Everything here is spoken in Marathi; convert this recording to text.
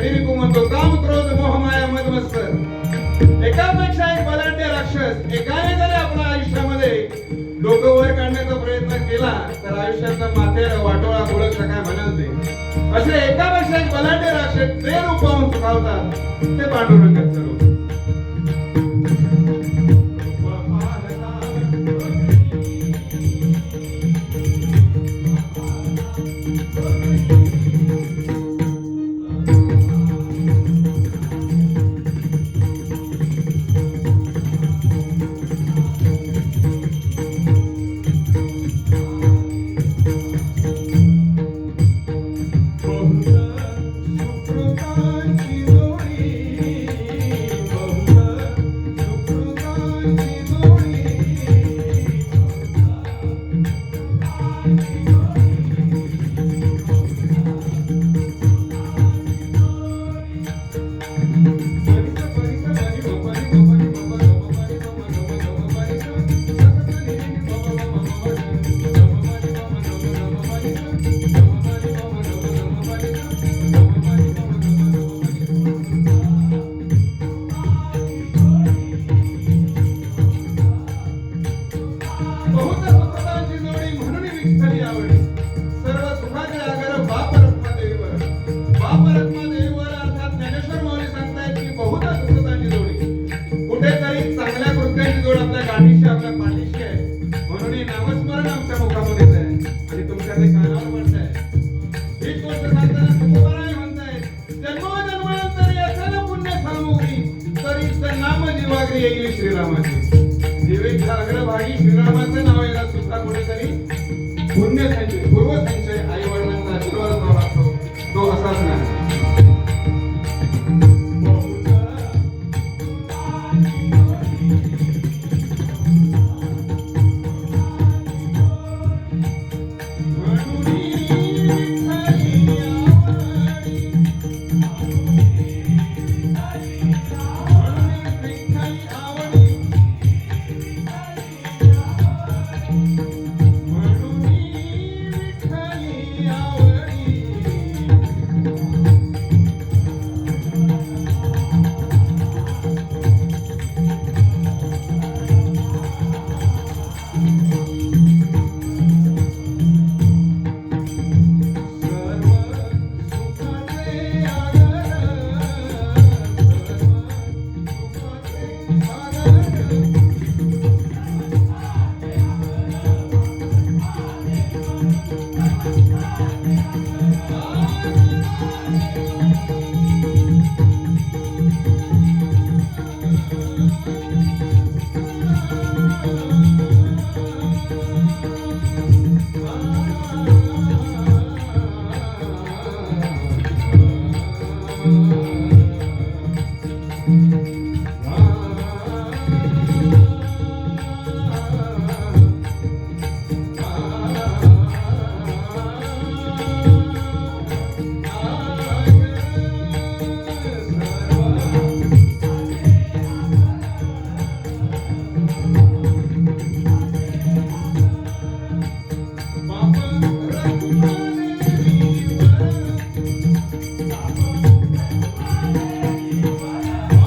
ज्यांना आपण म्हणतो काम क्रोध मोह माया मदमत्सर एकापेक्षा एक बलाढ्य राक्षस एकाने जरी आपल्या आयुष्यामध्ये लोक वर काढण्याचा प्रयत्न केला तर आयुष्याचा माथे वाटोळा ओळख काय म्हणाल ते असे एकापेक्षा एक बलाढ्य राक्षस जे रूपावून सुखावतात ते पांडुरंगाचं रूप. गाठीशी आपल्या आहे म्हणून हे नामस्मरण आमच्या मुखामध्ये येत आहे आणि तुमच्या ते कानावर ही गोष्ट सांगताना तुकोबाराय म्हणताय. पुण्य सामुग्री. तरी नाम जीवाग्री येईल श्रीरामाची. अग्रभागी श्रीरामाचं नाव यायला सुद्धा कुठेतरी पुण्य संचय पूर्व